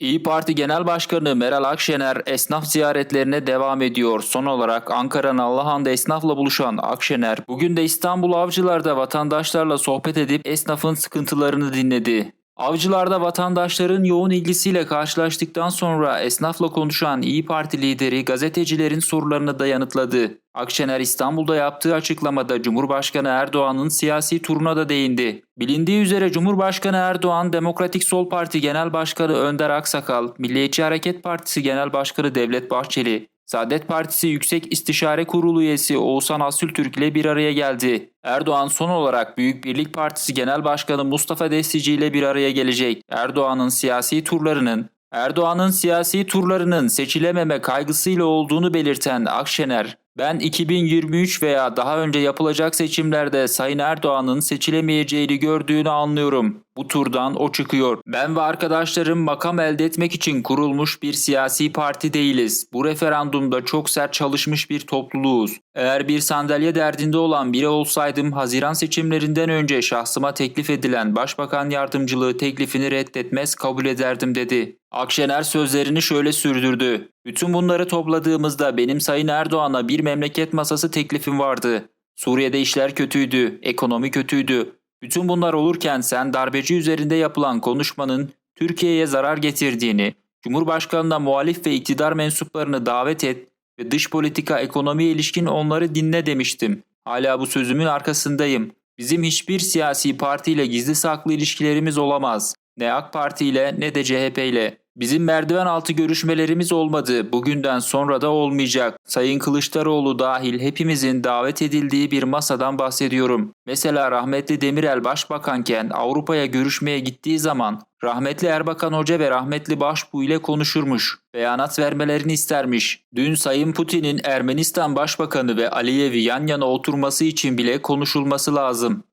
İyi Parti Genel Başkanı Meral Akşener esnaf ziyaretlerine devam ediyor. Son olarak Ankara'nın Allahan'da esnafla buluşan Akşener bugün de İstanbul Avcılar'da vatandaşlarla sohbet edip esnafın sıkıntılarını dinledi. Avcılar'da vatandaşların yoğun ilgisiyle karşılaştıktan sonra esnafla konuşan İyi Parti lideri gazetecilerin sorularını da yanıtladı. Akşener İstanbul'da yaptığı açıklamada Cumhurbaşkanı Erdoğan'ın siyasi turuna da değindi. Bilindiği üzere Cumhurbaşkanı Erdoğan, Demokratik Sol Parti Genel Başkanı Önder Aksakal, Milliyetçi Hareket Partisi Genel Başkanı Devlet Bahçeli, Saadet Partisi Yüksek İstişare Kurulu üyesi Oğuzhan Asültürk ile bir araya geldi. Erdoğan son olarak Büyük Birlik Partisi Genel Başkanı Mustafa Destici ile bir araya gelecek. Erdoğan'ın siyasi turlarının Erdoğan'ın siyasi turlarının seçilememe kaygısıyla olduğunu belirten Akşener, ben 2023 veya daha önce yapılacak seçimlerde Sayın Erdoğan'ın seçilemeyeceğini gördüğünü anlıyorum. Bu turdan o çıkıyor. Ben ve arkadaşlarım makam elde etmek için kurulmuş bir siyasi parti değiliz. Bu referandumda çok sert çalışmış bir topluluğuz. Eğer bir sandalye derdinde olan biri olsaydım Haziran seçimlerinden önce şahsıma teklif edilen Başbakan Yardımcılığı teklifini reddetmez kabul ederdim dedi. Akşener sözlerini şöyle sürdürdü. Bütün bunları topladığımızda benim Sayın Erdoğan'a bir memleket masası teklifim vardı. Suriye'de işler kötüydü, ekonomi kötüydü. Bütün bunlar olurken sen darbeci üzerinde yapılan konuşmanın Türkiye'ye zarar getirdiğini, Cumhurbaşkanına muhalif ve iktidar mensuplarını davet et ve dış politika ekonomiye ilişkin onları dinle demiştim. Hala bu sözümün arkasındayım. Bizim hiçbir siyasi partiyle gizli saklı ilişkilerimiz olamaz. Ne AK Parti ile ne de CHP ile. Bizim merdiven altı görüşmelerimiz olmadı. Bugünden sonra da olmayacak. Sayın Kılıçdaroğlu dahil hepimizin davet edildiği bir masadan bahsediyorum. Mesela rahmetli Demirel başbakanken Avrupa'ya görüşmeye gittiği zaman rahmetli Erbakan Hoca ve rahmetli Başbuğ ile konuşurmuş. Beyanat vermelerini istermiş. Dün Sayın Putin'in Ermenistan Başbakanı ve Aliyev'i yan yana oturması için bile konuşulması lazım.